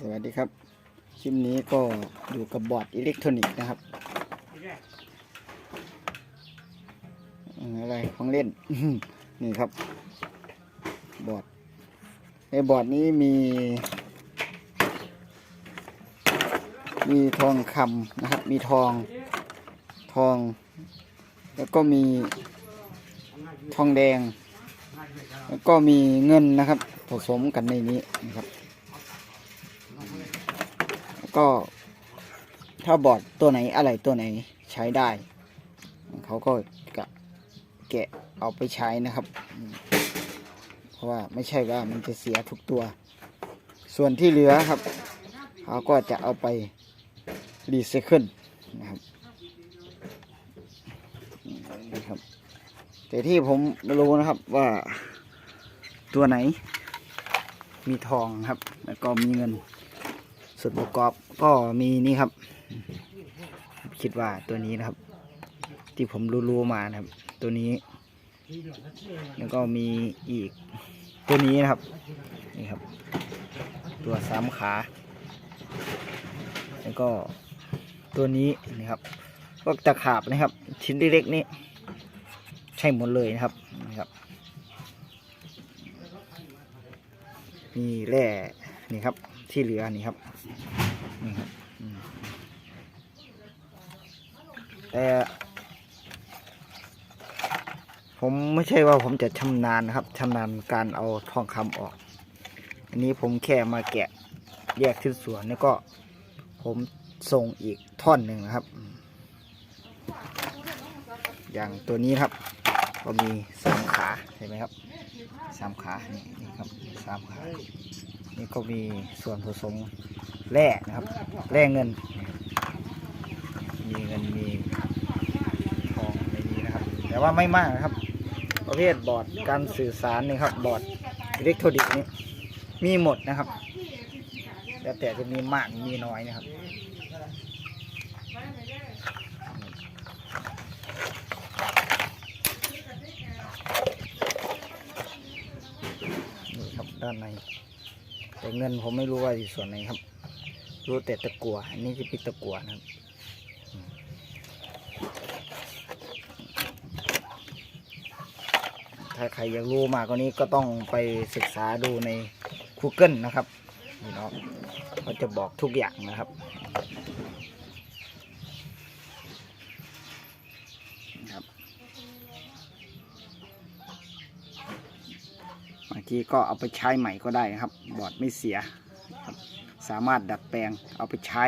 สวัสดีครับ คลิปนี้ก็อยู่กับบอร์ดอิเล็กทรอนิกส์นะครับ อะไรของเล่น นี่ครับ บอร์ด ในบอร์ดนี้มี มีทองคำนะครับ มีทอง ทอง แล้วก็มีทองแดง แล้วก็มีเงินนะครับ ผสมกันในนี้นะครับ ก็ถ้าบอร์ดตัวไหนอะไรตัวไหนใช้ได้ เขาก็กะแกะเอาไปใช้นะครับ เพราะว่าไม่ใช่ว่ามันจะเสียทุกตัว ส่วนที่เหลือครับ เขาก็จะเอาไปรีไซเคิลนะครับอืมนี่ครับ แต่ที่ผมไม่รู้นะครับว่าตัวไหนมีทองครับ แล้วก็มีเงิน ส่วนประกอบก็มีนี่ครับ คิดว่าตัวนี้นะครับ ที่ผมรู้ๆมานะครับ ตัวนี้ แล้วก็มีอีกตัวนี้นะครับนี่ครับ ตัวสามขา แล้วก็ตัวนี้นี่ครับพวกตะขาบนะครับ ชิ้นเล็กๆนี่ใช่หมดเลยนะครับนี่ครับมีแร่นี่ครับ ที่เหลือนี่ครับนี่ครับแต่ผมไม่ใช่ว่าผมจะชำนาญนะครับชำนาญการเอาทองคำออก อันนี้ผมแค่มาแกะแยกชิ้นส่วนแล้วก็ผมส่งอีกท่อนหนึ่งนะครับ อย่างตัวนี้ครับ ก็มีสามขาเห็นไหมครับสามขานี่นี่ครับสามขา นี่ก็มีส่วนผสมแร่นะครับ แร่เงิน มีเงินมีทองในนี้นะครับ แต่ว่าไม่มากนะครับ ประเภทบอร์ดการสื่อสารนี่ครับ บอร์ดอิเล็กทรอนิกส์นี่มีหมดนะครับแล้วแต่จะมีมากมีน้อยนะครับนี่ครับด้านใน แต่เงินผมไม่รู้ว่าอยู่ส่วนไหนครับ รู้แต่ตะกัวอันนี้คือปิตะกัวนะครับถ้าใครอยากรู้มากกว่านี้ก็ต้องไปศึกษาดูใน Google นะครับนี่เนาะเขาจะบอกทุกอย่างนะครับบาง ทีก็เอาไปใช้ใหม่ก็ได้นะครับ บอร์ดไม่เสีย สามารถดัดแปลงเอาไปใช้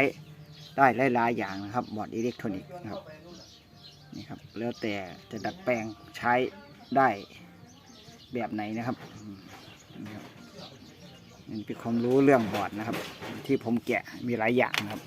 ได้หลายๆอย่างนะครับ บอร์ดอิเล็กทรอนิกส์นะครับนี่ครับแล้วแต่จะดัดแปลงใช้ได้แบบไหนนะครับนี่เป็นความรู้เรื่องบอร์ดนะครับ ที่ผมแกะมีหลายอย่างนะครับ